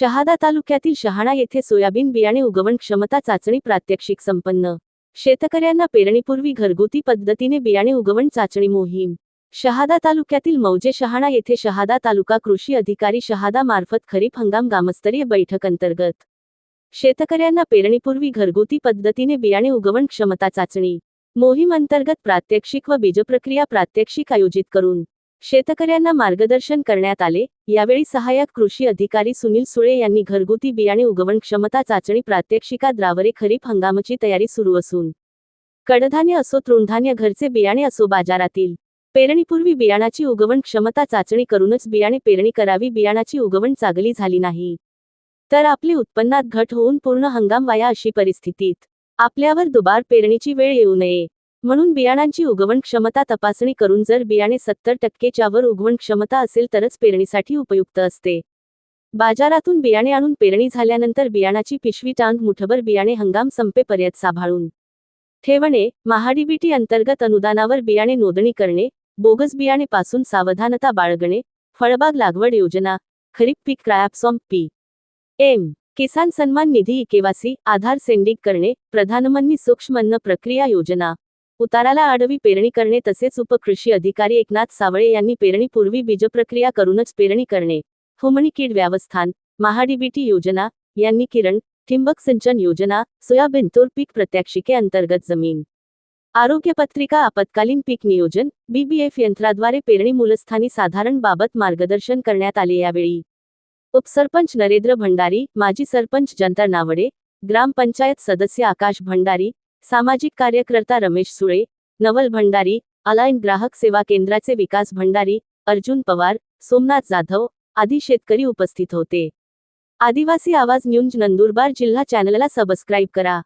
शहादा तालुक्यातील शहाणा येथे सोयाबीन बियाणे उगवण क्षमता चाचणी प्रात्यक्षिक संपन्न. शेतकऱ्यांना पेरणीपूर्वी घरगुती पद्धतीने बियाणे उगवण चाचणी मोहीम. शहादा तालुक्यातील मौजे शहाणा येथे शहादा तालुका कृषी अधिकारी शहादा मार्फत खरीप हंगाम ग्रामस्तरीय बैठक अंतर्गत. शेतकऱ्यांना पेरणीपूर्वी घरगुती पद्धतीने बियाणे उगवण क्षमता चाचणी. मोहीम अंतर्गत प्रात्यक्षिक व बीजप्रक्रिया प्रात्यक्षिक आयोजित करून शेतकऱ्यांना मार्गदर्शन करण्यात आले. यावेळी सहाय्यक कृषी अधिकारी सुनील सुळे यांनी घरगुती बियाणे उगवण क्षमता चाचणी प्रात्यक्षिका द्रावरे खरीप हंगामाची तयारी सुरू असून कडधान्य असो तृणधान्य घरचे बियाणे असो बाजारातील पेरणीपूर्वी बियाणाची उगवण क्षमता चाचणी करूनच बियाणे पेरणी करावी. बियाणाची उगवण चांगली झाली नाही तर आपले उत्पन्नात घट होऊन पूर्ण हंगाम वाया अशी परिस्थितीत आपल्यावर दुबार पेरणीची वेळ येऊ नये. म्हणून बियाणांची उगवण क्षमता तपासणी करून जर बियाणे सत्तर टक्केच्या वर उगवण क्षमता असेल तरच पेरणीसाठी उपयुक्त असते. बाजारातून बियाणे आणून पेरणी झाल्यानंतर बियाणाची पिशवी टांग मुठभर बियाणे हंगाम संपेपर्यंत सांभाळून ठेवणे महाडीबीटी अंतर्गत अनुदानावर बियाणे नोंदणी करणे बोगस बियाणे पासून सावधानता बाळगणे फळबाग लागवड योजना खरीप पीक क्रॅप्सॉम पी. एम. किसान सन्मान निधी इकेवासी आधार सेंडिंग करणे प्रधानमंत्री सूक्ष्म अन्न प्रक्रिया योजना. उताराला आडवी पेरणी करणे तसेच उपकृषी अधिकारी एकनाथ सावळे यांनी पेरणीपूर्वी बीजप्रक्रिया करूनच पेरणी करणे. फुमणी कीड व्यवस्थान महाडीबीटी योजना यांनी किरण ठिंबक सिंचन योजना सोयाबीन तूर पीक प्रत्याक्षिके अंतर्गत जमीन. आरोग्य पत्रिका आपत्कालीन पीक नियोजन बीबीएफ यंत्राद्वारे पेरणी मूलस्थानी साधारण बाबत मार्गदर्शन करण्यात आले यावेळी. उपसरपंच नरेंद्र भंडारी माजी सरपंच जंतर नावडे ग्रामपंचायत सदस्य आकाश भंडारी सामाजिक कार्यकर्ता रमेश सुळे नवल भंडारी अलायन ग्राहक सेवा केंद्राचे विकास भंडारी अर्जुन पवार सोमनाथ जाधव आदी शेतकरी उपस्थित होते. आदिवासी आवाज न्यूज नंदुरबार जिल्हा चॅनलला सबस्क्राईब करा.